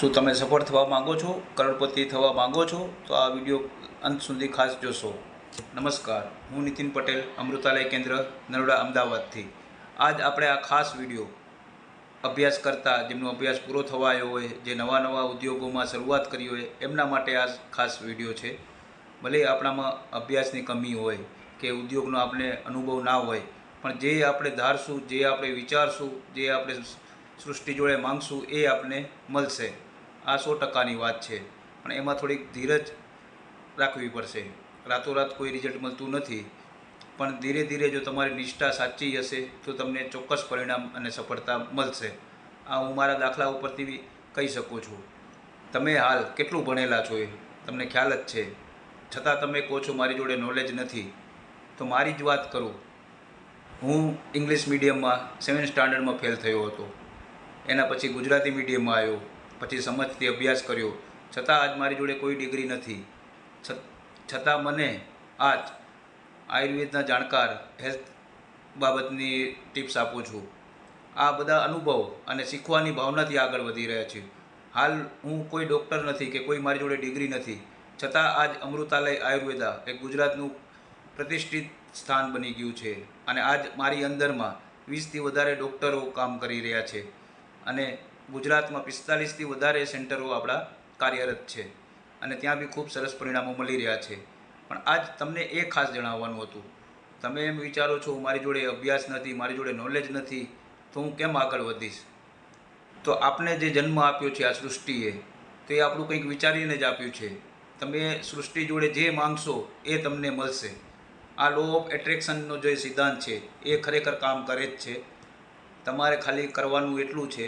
શું તમે સફળ થવા માંગો છો? કરોડપતિ થવા માંગો છો? તો આ વીડિયો અંત સુધી ખાસ જોશો. નમસ્કાર. હું નીતિન પટેલ, અમૃતાલય કેન્દ્ર, નરોડા, અમદાવાદથી. આજ આપણે આ ખાસ વીડિયો અભ્યાસ કરતા, જેમનો અભ્યાસ પૂરો થવા આવ્યો હોય, જે નવા નવા ઉદ્યોગોમાં શરૂઆત કરી હોય, એમના માટે આ ખાસ વીડિયો છે. ભલે આપણામાં અભ્યાસની કમી હોય કે ઉદ્યોગનો આપણે અનુભવ ના હોય, પણ જે આપણે ધારશું, જે આપણે વિચારશું, જે આપણે સૃષ્ટિ જોડે માંગશું એ આપણે મળશે. આ સો ટકાની વાત છે. પણ એમાં થોડીક ધીરજ રાખવી પડશે. રાતોરાત કોઈ રિઝલ્ટ મળતું નથી. પણ ધીરે ધીરે જો તમારી નિષ્ઠા સાચી હશે, તો તમને ચોક્કસ પરિણામ અને સફળતા મળશે. આ હું મારા દાખલા ઉપરથી કહી શકું છું. તમે હાલ કેટલું ભણેલા છો એ? તમને ખ્યાલ જ છે. છતાં તમે કહો છો મારી જોડે નોલેજ નથી. તો મારી જ વાત કરું. હું ઇંગ્લિશ મીડિયમમાં સેવન સ્ટાન્ડર્ડમાં ફેલ થયો હતો. એના પછી ગુજરાતી મીડિયમમાં આવ્યો, પછી સમજથી અભ્યાસ કર્યો. છતાં આજ મારી જોડે કોઈ ડિગ્રી નથી. છતાં મને આજ આયુર્વેદના જાણકાર હેલ્થ બાબતની ટિપ્સ આપું છું. આ બધા અનુભવ અને શીખવાની ભાવનાથી આગળ વધી રહ્યા છે. હાલ હું કોઈ ડૉક્ટર નથી કે કોઈ મારી જોડે ડિગ્રી નથી. છતાં આજ અમૃતાલય આયુર્વેદા એ ગુજરાતનું પ્રતિષ્ઠિત સ્થાન બની ગયું છે. અને આજ મારી અંદરમાં વીસથી વધારે ડૉક્ટરો કામ કરી રહ્યા છે. અને ગુજરાતમાં પિસ્તાલીસથી વધારે સેન્ટરો આપણા કાર્યરત છે. અને ત્યાં બી ખૂબ સરસ પરિણામો મળી રહ્યા છે. પણ આજ તમને એ ખાસ જણાવવાનું હતું. તમે એમ વિચારો છો, મારી જોડે અભ્યાસ નથી, મારી જોડે નોલેજ નથી, તો હું કેમ આગળ વધીશ? તો આપને જે જન્મ આપ્યો છે આ સૃષ્ટિએ, તો એ આપણું કંઈક વિચારીને જ આપ્યું છે. તમે સૃષ્ટિ જોડે જે માંગશો એ તમને મળશે. આ લો ઓફ એટ્રેક્શનનો જે સિદ્ધાંત છે, એ ખરેખર કામ કરે જ છે. તમારે ખાલી કરવાનું એટલું છે.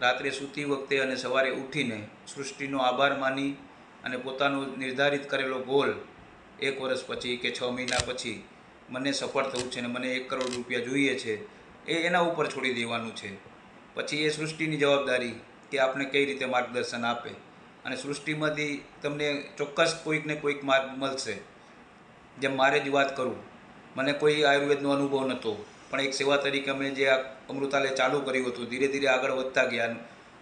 રાત્રે સૂતી વખતે અને સવારે ઉઠીને સૃષ્ટિનો આભાર માની અને પોતાનો નિર્ધારિત કરેલો ગોલ એક વર્ષ પછી કે છ મહિના પછી મને સફળ થવું છે અને મને એક કરોડ રૂપિયા જોઈએ છે, એ એના ઉપર છોડી દેવાનું છે. પછી એ સૃષ્ટિની જવાબદારી કે આપણે કઈ રીતે માર્ગદર્શન આપે અને સૃષ્ટિમાંથી તમને ચોક્કસ કોઈકને કોઈક માર્ગ મળશે. જેમ મારે જ વાત કરું, મને કોઈ આયુર્વેદનો અનુભવ નહોતો પણ એક સેવા તરીકે અમે જે આ અમૃતાલય ચાલુ કર્યું હતું, ધીરે ધીરે આગળ વધતા ગયા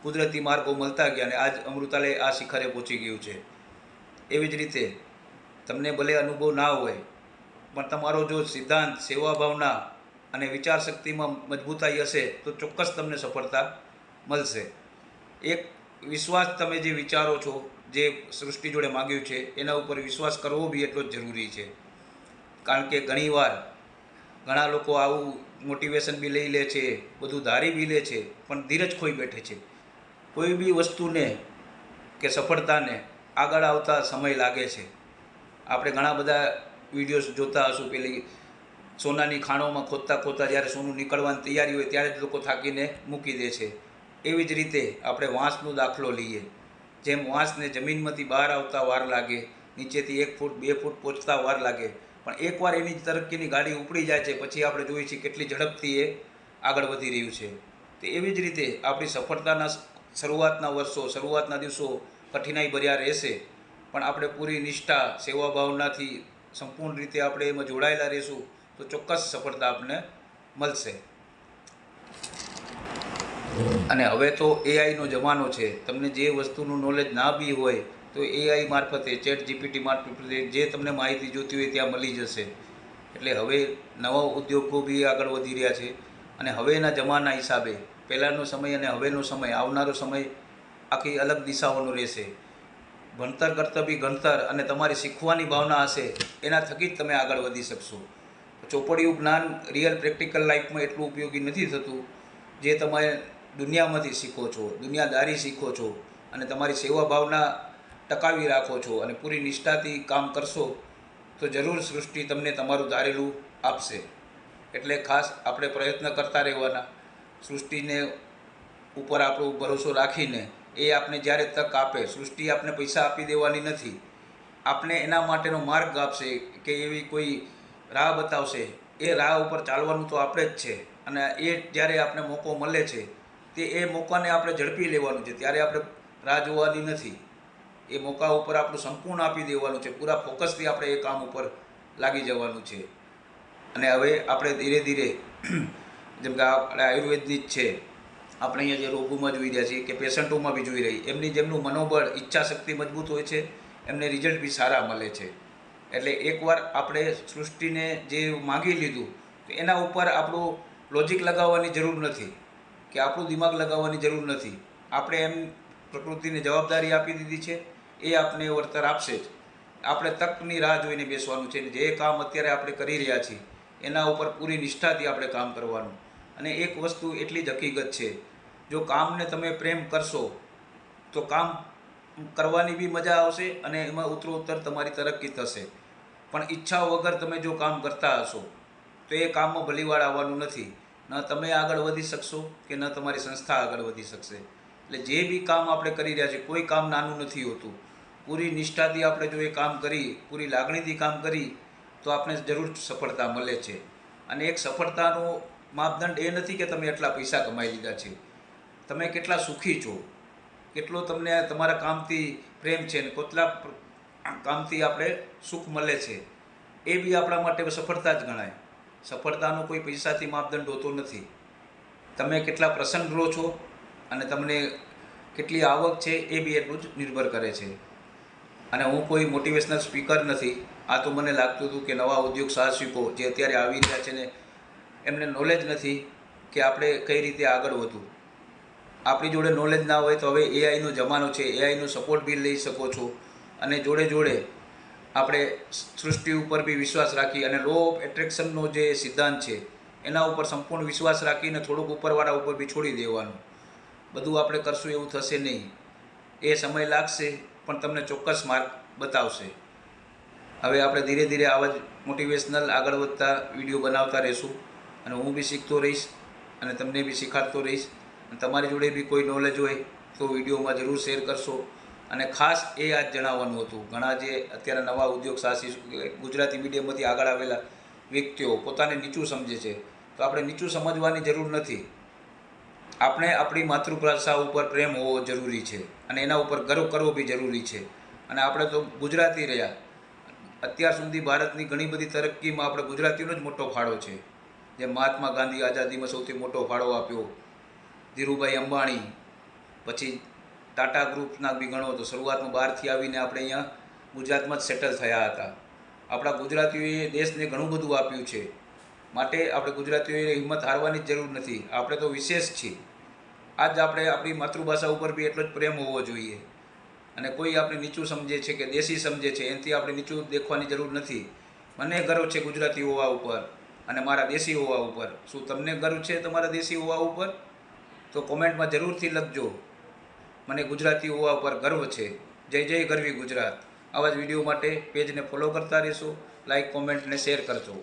કુદરતી માર્ગો મળતા ગયા અને આજ અમૃતાલય આ શિખરે પહોંચી ગયું છે. એવી જ રીતે તમને ભલે અનુભવ ના હોય, પણ તમારો જો સિદ્ધાંત સેવા ભાવના અને વિચાર શક્તિમાં મજબૂતાઈ હશે, તો ચોક્કસ તમને સફળતા મળશે. એક વિશ્વાસ તમે જે વિચારો છો, જે સૃષ્ટિ જોડે માગ્યું છે, એના ઉપર વિશ્વાસ કરવો બી એટલો જ જરૂરી છે. કારણ કે ઘણીવાર ઘણા લોકો આવું મોટિવેશન બી લઈ લે છે, બધું ધારી બી લે છે, પણ ધીરજ ખોઈ બેઠે છે. કોઈ બી વસ્તુને કે સફળતાને આગળ આવતા સમય લાગે છે. આપણે ઘણા બધા વિડીયોઝ જોતા હશું, પેલી સોનાની ખાણોમાં ખોદતા ખોદતા જ્યારે સોનું નીકળવાની તૈયારી હોય ત્યારે જ લોકો થાકીને મૂકી દે છે. એવી જ રીતે આપણે વાંસનો દાખલો લઈએ. જેમ વાંસને જમીનમાંથી બહાર આવતા વાર લાગે, નીચેથી એક ફૂટ, બે ફૂટ પહોંચતા વાર લાગે પણ એકવાર એની તરક્કીની ગાડી ઉપડી જાય છે, પછી આપણે જોઈએ છીએ કેટલી ઝડપથી એ આગળ વધી રહ્યું છે. તો એવી જ રીતે આપણી સફળતાના શરૂઆતના વર્ષો, શરૂઆતના દિવસો કઠિનાઈ ભર્યા રહેશે, પણ આપણે પૂરી નિષ્ઠા સેવા ભાવનાથી સંપૂર્ણ રીતે આપણે એમાં જોડાયેલા રહીશું, તો ચોક્કસ સફળતા આપણે મળશે. અને હવે તો એઆઈનો જમાનો છે. તમને જે વસ્તુનું નોલેજ ના બી હોય તો એઆઈ મારફતે ચેટ જીપીટી મારફતે જે તમને માહિતી જોતી હોય ત્યાં મળી જશે. એટલે હવે નવા ઉદ્યોગો બી આગળ વધી રહ્યા છે. અને હવેના જમાના હિસાબે, પહેલાંનો સમય અને હવેનો સમય, આવનારો સમય આખી અલગ દિશાઓનો રહેશે. ભણતર કરતાં બી ગણતર અને તમારી શીખવાની ભાવના હશે, એના થકી જ તમે આગળ વધી શકશો. ચોપડિયું જ્ઞાન રિયલ પ્રેક્ટિકલ લાઈફમાં એટલું ઉપયોગી નથી થતું, જે તમે દુનિયામાંથી શીખો છો, દુનિયાદારી શીખો છો અને તમારી સેવા ભાવના ટકાવી રાખો છો અને પૂરી નિષ્ઠાથી કામ કરશો, તો જરૂર સૃષ્ટિ તમને તમારું ધારેલું આપશે. એટલે ખાસ આપણે પ્રયત્ન કરતા રહેવાના. સૃષ્ટિને ઉપર આપણો ભરોસો રાખીને એ આપણે જ્યારે તક આપે, સૃષ્ટિ આપણે પૈસા આપી દેવાની નથી. આપણે એના માટેનો માર્ગ આપશે કે એવી કોઈ રાહ બતાવશે. એ રાહ ઉપર ચાલવાનું તો આપણે જ છે. અને એ જ્યારે આપણે મોકો મળે છે, તે એ મોકાને આપણે ઝડપી લેવાનું છે. ત્યારે આપણે રાહ જોવાની નથી. એ મોકા ઉપર આપણું સંપૂર્ણ આપી દેવાનું છે. પૂરા ફોકસથી આપણે એ કામ ઉપર લાગી જવાનું છે. અને હવે આપણે ધીરે ધીરે જેમ કે આપણે આયુર્વેદની જ છે. આપણે અહીંયા જે રોગોમાં જોઈ રહ્યા છીએ કે પેશન્ટોમાં બી જોઈ રહી. એમની જેમનું મનોબળ ઈચ્છા શક્તિ મજબૂત હોય છે, એમને રિઝલ્ટ બી સારા મળે છે. એટલે એકવાર આપણે સૃષ્ટિને જે માગી લીધું, તો એના ઉપર આપણું લોજિક લગાવવાની જરૂર નથી. કે આપણું દિમાગ લગાવવાની જરૂર નથી. આપણે એમ પ્રકૃતિને જવાબદારી આપી દીધી છે. એ આપને વળતર આપશે જ. આપણે તકની રાહ જોઈને બેસવાનું છે જે કામ અત્યારે આપણે કરી રહ્યા છીએ, એના ઉપર પૂરી નિષ્ઠાથી આપણે કામ કરવાનું. અને એક વસ્તુ એટલી જ હકીકત છે, જો કામને તમે પ્રેમ કરશો, તો કામ કરવાની બી મજા આવશે અને એમાં ઉત્તરોત્તર તમારી તરક્કી થશે. પણ ઈચ્છા વગર તમે જો કામ કરતા હશો, તો એ કામમાં ભલીવાળ આવવાનું નથી. ન તમે આગળ વધી શકશો કે ન તમારી સંસ્થા આગળ વધી શકશે. એટલે જે બી કામ આપણે કરી રહ્યા છીએ, કોઈ કામ નાનું નથી હોતું. પૂરી નિષ્ઠાથી આપણે જો એ કામ કરી, પૂરી લાગણીથી કામ કરી, તો આપણે જરૂર સફળતા મળે છે. અને એક સફળતાનો માપદંડ એ નથી કે તમે એટલા પૈસા કમાઈ લીધા છે. તમે કેટલા સુખી છો. કેટલો તમને તમારા કામથી પ્રેમ છે ને કેટલા કામથી આપણે સુખ મળે છે. એ બી આપણા માટે સફળતા જ ગણાય. સફળતાનો કોઈ પૈસાથી માપદંડ હોતો નથી. તમે કેટલા પ્રસન્ન રહો છો. અને તમને કેટલી આવક છે એ બી એટલું જ નિર્ભર કરે છે. અને હું કોઈ મોટિવેશનલ સ્પીકર નથી. આ તો મને લાગતું હતું કે નવા ઉદ્યોગ સાહસિકો જે અત્યારે આવી રહ્યા છે ને એમને નોલેજ નથી કે આપણે કઈ રીતે આગળ વધવું. આપણી જોડે નોલેજ ના હોય તો હવે એઆઈનો જમાનો છે. એઆઈનો સપોર્ટ બી લઈ શકો છો. અને જોડે જોડે આપણે સૃષ્ટિ ઉપર બી વિશ્વાસ રાખી અને લો ઓફ એટ્રેક્શનનો જે સિદ્ધાંત છે, એના ઉપર સંપૂર્ણ વિશ્વાસ રાખીને થોડુંક ઉપરવાળા ઉપર બી છોડી દેવાનું. બધું આપણે કરશું એવું થશે નહીં. એ સમય લાગશે, પણ તમને ચોક્કસ માર્ગ બતાવશે. હવે આપણે ધીરે ધીરે આવા જ મોટિવેશનલ આગળ વધતા વીડિયો બનાવતા રહીશું અને હું બી શીખતો રહીશ અને તમને બી શીખાડતો રહીશ. અને તમારી જોડે બી કોઈ નોલેજ હોય તો વિડીયોમાં જરૂર શેર કરશો. અને ખાસ એ આજ જણાવવાનું હતું, ઘણા જે અત્યારે નવા ઉદ્યોગ સાહસી ગુજરાતી મીડિયમમાંથી આગળ આવેલા વ્યક્તિઓ પોતાને નીચું સમજે છે. તો આપણે નીચું સમજવાની જરૂર નથી. આપણે આપણી માતૃભાષા ઉપર પ્રેમ હોવો જરૂરી છે અને એના ઉપર ગર્વ કરવો બી જરૂરી છે. અને આપણે તો ગુજરાતી રહ્યા. અત્યાર સુધી ભારતની ઘણી બધી તરક્કીમાં આપણે ગુજરાતીનો જ મોટો ફાળો છે. જે મહાત્મા ગાંધી આઝાદીમાં સૌથી મોટો ફાળો આપ્યો. ધીરુભાઈ અંબાણી, પછી ટાટા ગ્રુપના બી ગણો તો શરૂઆતમાં બહારથી આવીને આપણે અહીંયા ગુજરાતમાં જ સેટલ થયા હતા. આપણા ગુજરાતીઓએ દેશને ઘણું બધું આપ્યું છે. માટે આપણે ગુજરાતીઓએ હિંમત હારવાની જરૂર નથી. આપણે તો વિશેષ છીએ. આજ આપણે આપણી માતૃભાષા ઉપર બી એટલો જ પ્રેમ હોવો જોઈએ. અને કોઈ આપણે નીચું સમજે છે કે દેશી સમજે છે, એનાથી આપણે નીચું દેખવાની જરૂર નથી. મને ગર્વ છે ગુજરાતી હોવા ઉપર અને મારા દેશી હોવા ઉપર. શું તમને ગર્વ છે તમારા દેશી હોવા ઉપર? તો કોમેન્ટમાં જરૂરથી લખજો. મને ગુજરાતી હોવા ઉપર ગર્વ છે. જય જય ગરવી ગુજરાત. આવા જ વીડિયો માટે પેજને ફોલો કરતા રહેશો, લાઈક, કોમેન્ટ અને શેર કરજો.